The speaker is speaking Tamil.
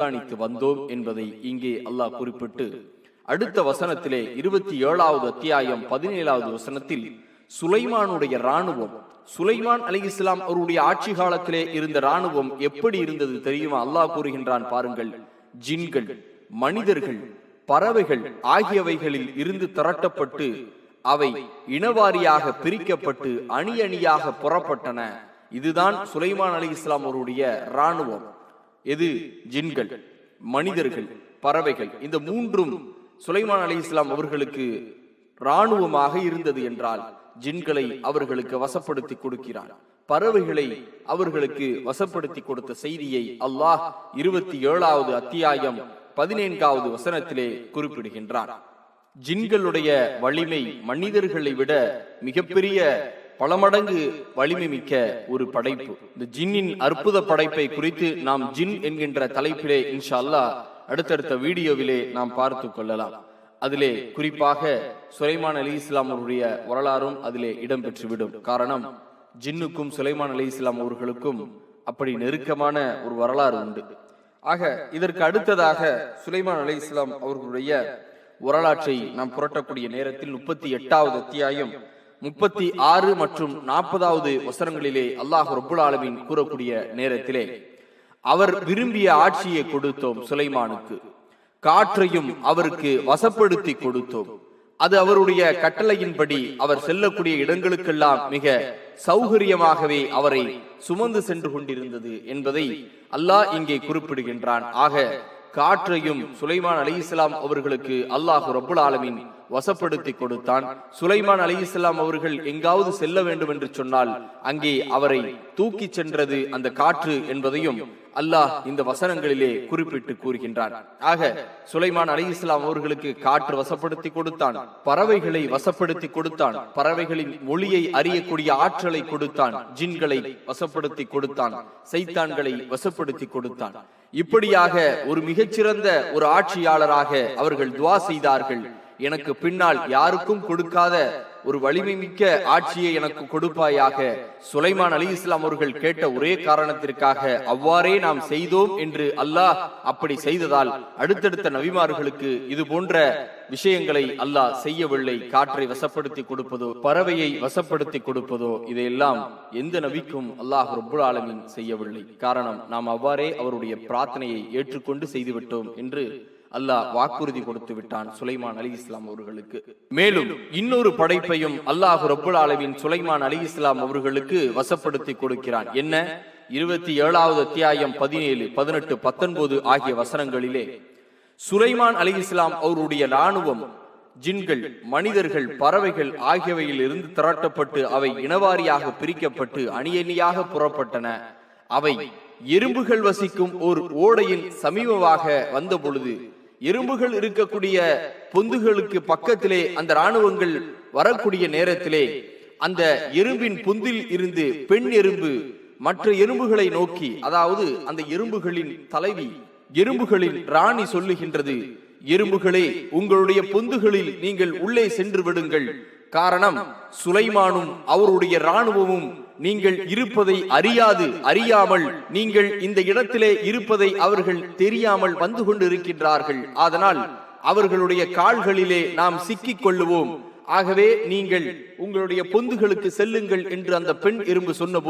கண்காணித்து வந்தோம் என்பதை இங்கே அல்லாஹ் குறிப்பிட்டு அடுத்த வசனத்திலே இருபத்தி ஏழாவது அத்தியாயம் பதினேழாவது வசனத்தில் சுலைமானுடைய இராணுவம் சுலைமான் அலி இஸ்லாம் அவருடைய ஆட்சி காலத்திலே இருந்த இராணுவம் எப்படி இருந்தது தெரியுமா? அல்லாஹ் கூறுகின்றான் பாருங்கள். ஜின்கள் மனிதர்கள் பறவைகள் ஆகியவைகளில் இருந்து திரட்டப்பட்டு அவை இனவாரியாக பிரிக்கப்பட்டு அணி அணியாக புறப்பட்டன. இதுதான் சுலைமான் அலி இஸ்லாம் அவருடைய இராணுவம். எது? ஜின்கள். மனிதர்கள் பறவைகள். இந்த மூன்றும் சுலைமான் அலி இஸ்லாம் அவர்களுக்கு இராணுவமாக இருந்தது என்றால் ஜின்களை அவர்களுக்கு வசப்படுத்தி கொடுக்கிறார். பறவைகளை அவர்களுக்கு வசப்படுத்தி கொடுத்த செய்தியை அல்லாஹ் இருபத்தி ஏழாவது அத்தியாயம் பதினேன்காவது வசனத்திலே குறிப்பிடுகின்றார். ஜின்களுடைய வலிமை மனிதர்களை விட மிகப்பெரிய பல மடங்கு வலிமை மிக்க ஒரு படைப்பு. இந்த ஜின்னின் அற்புத படைப்பை குறித்து நாம் ஜின் என்கின்ற தலைப்பிலே இன்ஷா அல்லாஹ் அடுத்தடுத்த வீடியோவிலே நாம் பார்த்து கொள்ளலாம். அதிலே குறிப்பாக சுலைமான் அலி இஸ்லாம் அவருடைய வரலாறும் அதிலே இடம்பெற்றுவிடும். காரணம் ஜின்னுக்கும் சுலைமான் அலி இஸ்லாம் அவர்களுக்கும் அப்படி நெருக்கமான ஒரு வரலாறு உண்டு. ஆக இதற்கு அடுத்ததாக சுலைமான் அலி இஸ்லாம் அவர்களுடைய வரலாற்றை நாம் புரட்டக்கூடிய நேரத்தில் முப்பத்தி எட்டாவது அத்தியாயம் முப்பத்தி ஆறு மற்றும் நாற்பதாவது வசனங்களிலே அல்லாஹ் ரபுல் ஆலமின் கூறக்கூடிய நேரத்திலே அவர் விரும்பிய ஆட்சியை கொடுத்தோம் சுலைமானுக்கு. காற்றையும் அவருக்கு வசப்படுத்தி கொடுத்தோம். அது அவருடைய கட்டளையின்படி அவர் செல்லக்கூடிய இடங்களுக்கெல்லாம் மிக சௌகரியமாகவே அவரை சுமந்து சென்று கொண்டிருந்தது என்பதை அல்லாஹ் இங்கே குறிப்பிடுகின்றான். ஆக காற்றையும் சுலைமான் அலி இஸ்லாம் அவர்களுக்கு அல்லாஹ் ரபுல் ஆலமின் வசப்படுத்தி கொடுத்தான். சுலைமான் அலி இஸ்லாம் அவர்கள் எங்காவது செல்ல வேண்டும் என்று சொன்னால் அங்கே அவரை தூக்கி சென்றது அந்த காற்று என்பதையும் அல்லாஹ் இந்த வசனங்களிலே குறிப்பிட்டு கூறுகின்றான். ஆக சுலைமான் அலி இஸ்லாம் அவர்களுக்கு காற்று வசப்படுத்தி கொடுத்தான் பறவைகளை வசப்படுத்தி கொடுத்தான் பறவைகளின் மொழியை அறியக்கூடிய ஆற்றலை கொடுத்தான் ஜின்களை வசப்படுத்தி கொடுத்தான் சைத்தான்களை வசப்படுத்தி கொடுத்தான். இப்படியாக ஒரு மிகச்சிறந்த ஒரு ஆட்சியாளராக அவர்கள் துவா செய்தார்கள். எனக்கு பின்னால் யாருக்கும் கொடுக்காத ஒரு வலிமை மிக்க ஆட்சியை எனக்கு கொடுப்பாயாக. சுலைமான் அலி இஸ்லாம் அவர்கள் கேட்ட ஒரே காரணத்திற்காக அவ்வாறே நாம் செய்தோம் என்று அல்லாஹ் அப்படி செய்ததால் அடுத்தடுத்த நபிமார்களுக்கு இது போன்ற விஷயங்களை அல்லாஹ் செய்யவில்லை. காற்றை வசப்படுத்தி கொடுப்பதோ பறவையை வசப்படுத்தி கொடுப்பதோ இதையெல்லாம் எந்த நபிக்கும் அல்லாஹ் ரபுல் ஆலமின் செய்யவில்லை. காரணம் நாம் அவ்வாறே அவருடைய பிரார்த்தனையை ஏற்றுக்கொண்டு செய்துவிட்டோம் என்று அல்லாஹ் வாக்குறுதி கொடுத்து விட்டான் சுலைமான் அலி இஸ்லாம் அவர்களுக்கு. மேலும் இன்னொரு படைப்பையும் அல்லாஹ் ரபுல் அளவின் சுலைமான் அலி இஸ்லாம் அவர்களுக்கு வசப்படுத்தி கொடுக்கிறான். என்ன? இருபத்தி ஏழாவது அத்தியாயம் பதினேழு பதினெட்டு பத்தொன்பது ஆகிய வசனங்களிலே சுலைமான் அலி இஸ்லாம் அவருடைய இராணுவம் ஜின்கள் மனிதர்கள் பறவைகள் ஆகியவையில் இருந்து திரட்டப்பட்டு அவை இனவாரியாக பிரிக்கப்பட்டு அணியணியாக புறப்பட்டன. அவை எறும்புகள் வசிக்கும் ஒரு ஓடையின் சமீபமாக வந்த பொழுது எறும்புகள் இருக்கக்கூடிய பொந்துகளுக்கு பக்கத்திலே அந்த ராணுவங்கள் வரக்கூடிய நேரத்திலே அந்த எறும்பின் பொந்தில் இருந்து பெண் எறும்பு மற்ற எறும்புகளை நோக்கி அதாவது அந்த எறும்புகளின் தலைவி எறும்புகளின் ராணி சொல்லுகின்றது எறும்புகளே உங்களுடைய பொந்துகளில் நீங்கள் உள்ளே சென்று விடுங்கள். காரணம் சுலைமானும் அவருடைய ராணுவமும் நீங்கள் இருப்பதை அறியாது அறியாமல் நீங்கள் இந்த இடத்திலே இருப்பதை அவர்கள் தெரியாமல் வந்து கொண்டு இருக்கின்றார்கள் அதனால் அவர்களுடைய கால்களிலே நாம் சிக்கிக் கொள்ளுவோம். ஆகவே நீங்கள் உங்களுடைய பொந்துகளுக்கு செல்லுங்கள் என்று அந்த பெண் எறும்பு சொன்னபோது